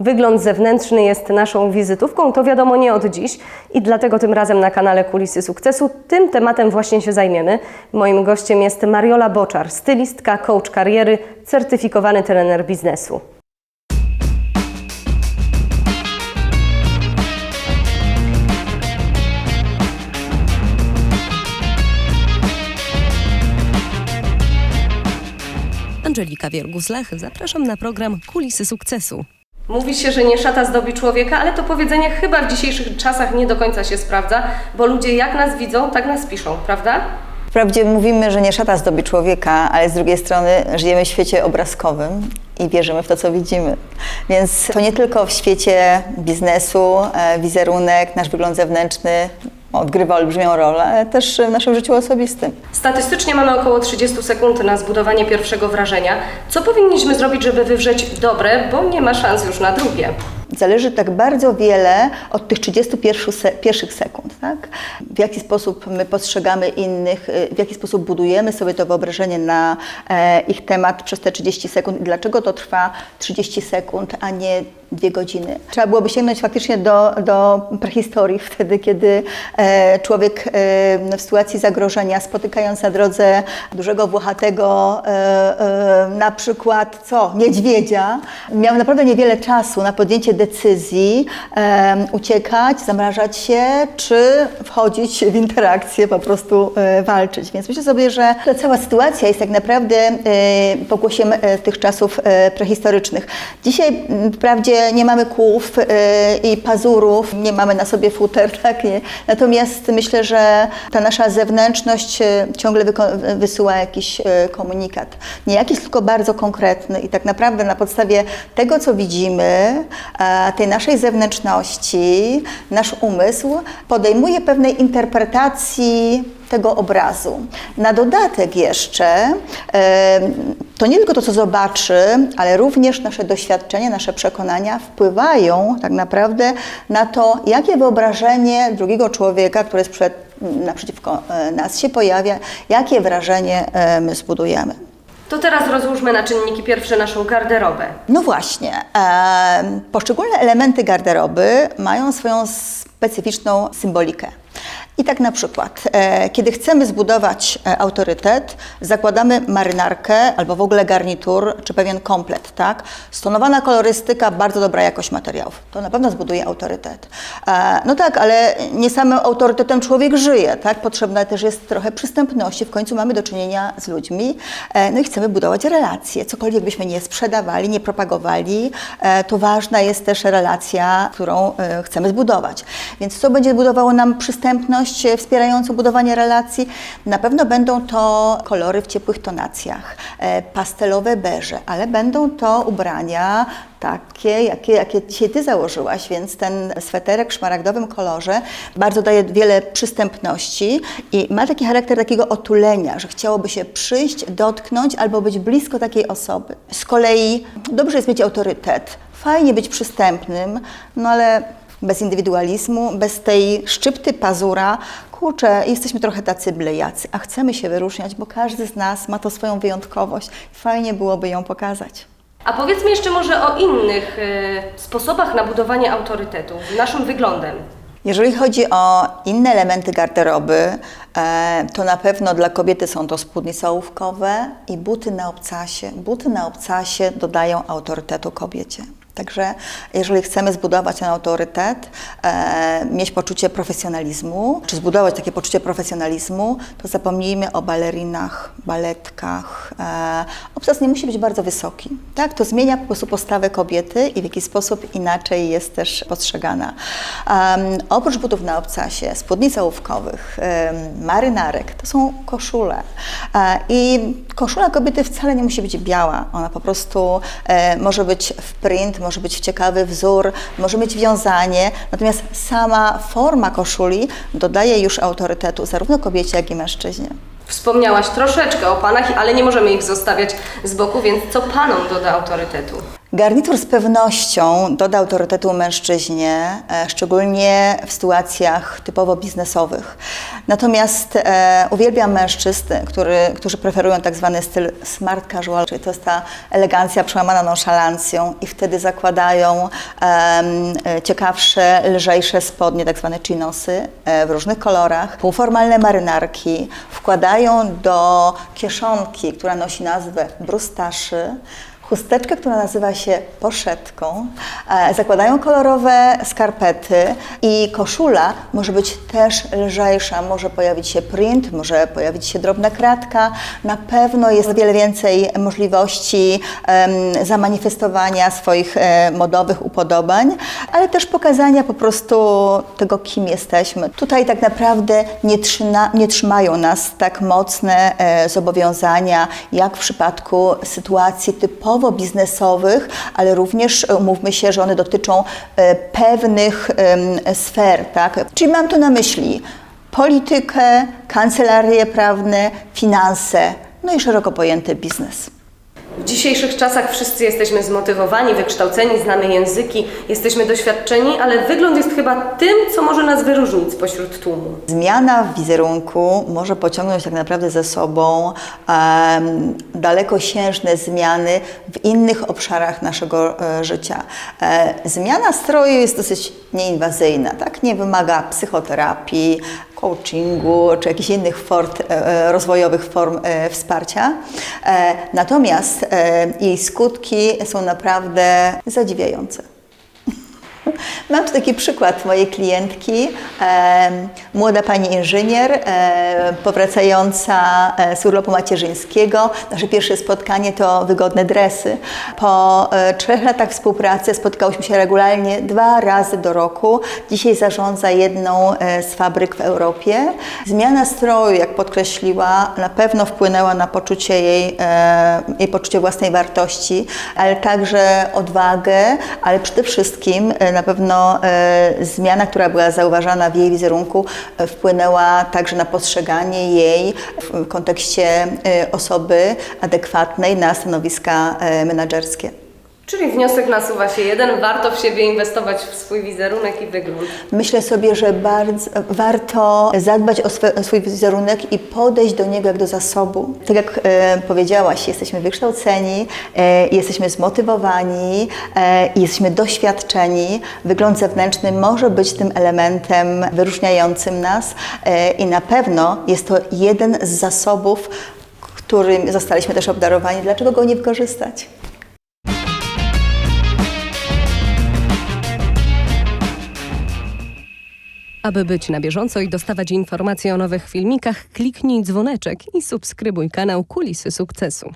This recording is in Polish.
Wygląd zewnętrzny jest naszą wizytówką, to wiadomo nie od dziś i dlatego tym razem na kanale Kulisy Sukcesu tym tematem właśnie się zajmiemy. Moim gościem jest Mariola Boczar, stylistka, coach kariery, certyfikowany trener biznesu. Angelika Wiergus-Lech, zapraszam na program Kulisy Sukcesu. Mówi się, że nie szata zdobi człowieka, ale to powiedzenie chyba w dzisiejszych czasach nie do końca się sprawdza, bo ludzie jak nas widzą, tak nas piszą, prawda? Wprawdzie mówimy, że nie szata zdobi człowieka, ale z drugiej strony żyjemy w świecie obrazkowym i wierzymy w to, co widzimy. Więc to nie tylko w świecie biznesu, e, wizerunek, nasz wygląd zewnętrzny odgrywa olbrzymią rolę, też w naszym życiu osobistym. Statystycznie mamy około 30 sekund na zbudowanie pierwszego wrażenia. Co powinniśmy zrobić, żeby wywrzeć dobre, bo nie ma szans już na drugie? Zależy tak bardzo wiele od tych 31 se pierwszych sekund, tak? W jaki sposób my postrzegamy innych, y, w jaki sposób budujemy sobie to wyobrażenie na e, ich temat przez te 30 sekund i dlaczego to trwa 30 sekund, a nie dwie godziny. Trzeba byłoby sięgnąć faktycznie do, do prehistorii, wtedy kiedy e, człowiek e, w sytuacji zagrożenia, spotykając na drodze dużego włochatego, e, na przykład co, niedźwiedzia, miał naprawdę niewiele czasu na podjęcie decyzji, uciekać, zamrażać się, czy wchodzić w interakcję, po prostu walczyć. Więc myślę sobie, że cała sytuacja jest tak naprawdę pokłosiem tych czasów prehistorycznych. Dzisiaj wprawdzie nie mamy kłów e, i pazurów, nie mamy na sobie futer, tak? Nie. Natomiast myślę, że ta nasza zewnętrzność e, ciągle wysyła jakiś e, komunikat. Nie jakiś, tylko bardzo konkretny i tak naprawdę na podstawie tego, co widzimy, tej naszej zewnętrzności, nasz umysł podejmuje pewnej interpretacji tego obrazu. Na dodatek jeszcze to nie tylko to, co zobaczy, ale również nasze doświadczenia, nasze przekonania wpływają tak naprawdę na to, jakie wyobrażenie drugiego człowieka, który jest przed, naprzeciwko e, nas się pojawia, jakie wrażenie my zbudujemy. To teraz rozłóżmy na czynniki pierwsze naszą garderobę. No właśnie. Poszczególne elementy garderoby mają swoją specyficzną symbolikę. I tak na przykład, e, kiedy chcemy zbudować e, autorytet, zakładamy marynarkę albo w ogóle garnitur, czy pewien komplet, tak? Stonowana kolorystyka, bardzo dobra jakość materiałów. To na pewno zbuduje autorytet. E, no tak, ale nie samym autorytetem człowiek żyje, tak? Potrzebna też jest trochę przystępności. W końcu mamy do czynienia z ludźmi, no i chcemy budować relacje. Cokolwiek byśmy nie sprzedawali, nie propagowali, to ważna jest też relacja, którą chcemy zbudować. Więc co będzie budowało nam przystępność, e, wspierającą budowanie relacji? Na pewno będą to kolory w ciepłych tonacjach, e, pastelowe beże, ale będą to ubrania takie, jakie, jakie dzisiaj Ty założyłaś, więc ten sweterek w szmaragdowym kolorze bardzo daje wiele przystępności i ma taki charakter takiego otulenia, że chciałoby się przyjść, dotknąć albo być blisko takiej osoby. Z kolei dobrze jest mieć autorytet, fajnie być przystępnym, no ale bez indywidualizmu, bez tej szczypty pazura, kurczę, jesteśmy trochę tacy blejacy, a chcemy się wyróżniać, bo każdy z nas ma to swoją wyjątkowość. Fajnie byłoby ją pokazać. A powiedzmy jeszcze może o innych y, sposobach na budowanie autorytetu, naszym wyglądem. Jeżeli chodzi o inne elementy garderoby, e, to na pewno dla kobiety są to spódnice ołówkowe i buty na obcasie. Buty na obcasie dodają autorytetu kobiecie. Także jeżeli chcemy zbudować ten autorytet, e, mieć poczucie profesjonalizmu, czy zbudować takie poczucie profesjonalizmu, to zapomnijmy o balerinach, baletkach. E, obcas nie musi być bardzo wysoki. Tak? To zmienia po prostu postawę kobiety i w jakiś sposób inaczej jest też postrzegana. Um, oprócz butów na obcasie, spódnic ołówkowych, um, marynarek, to są koszule. E, I koszula kobiety wcale nie musi być biała. Ona po prostu e, może być w print, może być ciekawy wzór, może mieć wiązanie. Natomiast sama forma koszuli dodaje już autorytetu zarówno kobiecie, jak i mężczyźnie. Wspomniałaś troszeczkę o panach, ale nie możemy ich zostawiać z boku, więc co panom doda autorytetu? Garnitur z pewnością doda autorytetu mężczyźnie, e, szczególnie w sytuacjach typowo biznesowych. Natomiast e, uwielbiam mężczyzn, który, którzy preferują tak zwany styl smart casual, czyli to jest ta elegancja przełamana nonszalancją i wtedy zakładają e, ciekawsze, lżejsze spodnie, tak zwane chinosy e, w różnych kolorach, półformalne marynarki, wkładają do kieszonki, która nosi nazwę brustaszy, chusteczkę, która nazywa się poszetką, e, zakładają kolorowe skarpety i koszula może być też lżejsza, może pojawić się print, może pojawić się drobna kratka. Na pewno jest wiele więcej możliwości zamanifestowania swoich e, modowych upodobań, ale też pokazania po prostu tego, kim jesteśmy. Tutaj tak naprawdę nie, nie trzymają nas tak mocne e, zobowiązania, jak w przypadku sytuacji typowo biznesowych, ale również e, umówmy się, że one dotyczą e, pewnych sfer, tak? Czyli mam tu na myśli politykę, kancelarie prawne, finanse, no i szeroko pojęty biznes. W dzisiejszych czasach wszyscy jesteśmy zmotywowani, wykształceni, znamy języki, jesteśmy doświadczeni, ale wygląd jest chyba tym, co może nas wyróżnić spośród tłumu. Zmiana w wizerunku może pociągnąć tak naprawdę ze sobą em, dalekosiężne zmiany w innych obszarach naszego e, życia. E, zmiana stroju jest dosyć nieinwazyjna, tak? nie wymaga psychoterapii, coachingu czy jakichś innych form, e, rozwojowych form e, wsparcia. E, natomiast e, jej skutki są naprawdę zadziwiające. Mam tu taki przykład mojej klientki, młoda pani inżynier, powracająca z urlopu macierzyńskiego. Nasze pierwsze spotkanie to wygodne dresy. Po e, trzech latach współpracy spotykałyśmy się regularnie dwa razy do roku. Dzisiaj zarządza jedną e, z fabryk w Europie. Zmiana stroju, jak podkreśliła, na pewno wpłynęła na poczucie jej, e, jej poczucie własnej wartości, ale także odwagę, ale przede wszystkim na pewno e, zmiana, która była zauważana w jej wizerunku, e, wpłynęła także na postrzeganie jej w kontekście e, osoby adekwatnej na stanowiska menedżerskie. Czyli wniosek nasuwa się jeden, warto w siebie inwestować w swój wizerunek i wygląd. Myślę sobie, że bardzo, warto zadbać o, swe, o swój wizerunek i podejść do niego jak do zasobu. Tak jak e, powiedziałaś, jesteśmy wykształceni, e, jesteśmy zmotywowani, e, jesteśmy doświadczeni. Wygląd zewnętrzny może być tym elementem wyróżniającym nas e, i na pewno jest to jeden z zasobów, którym zostaliśmy też obdarowani. Dlaczego go nie wykorzystać? Aby być na bieżąco i dostawać informacje o nowych filmikach, kliknij dzwoneczek i subskrybuj kanał Kulisy Sukcesu.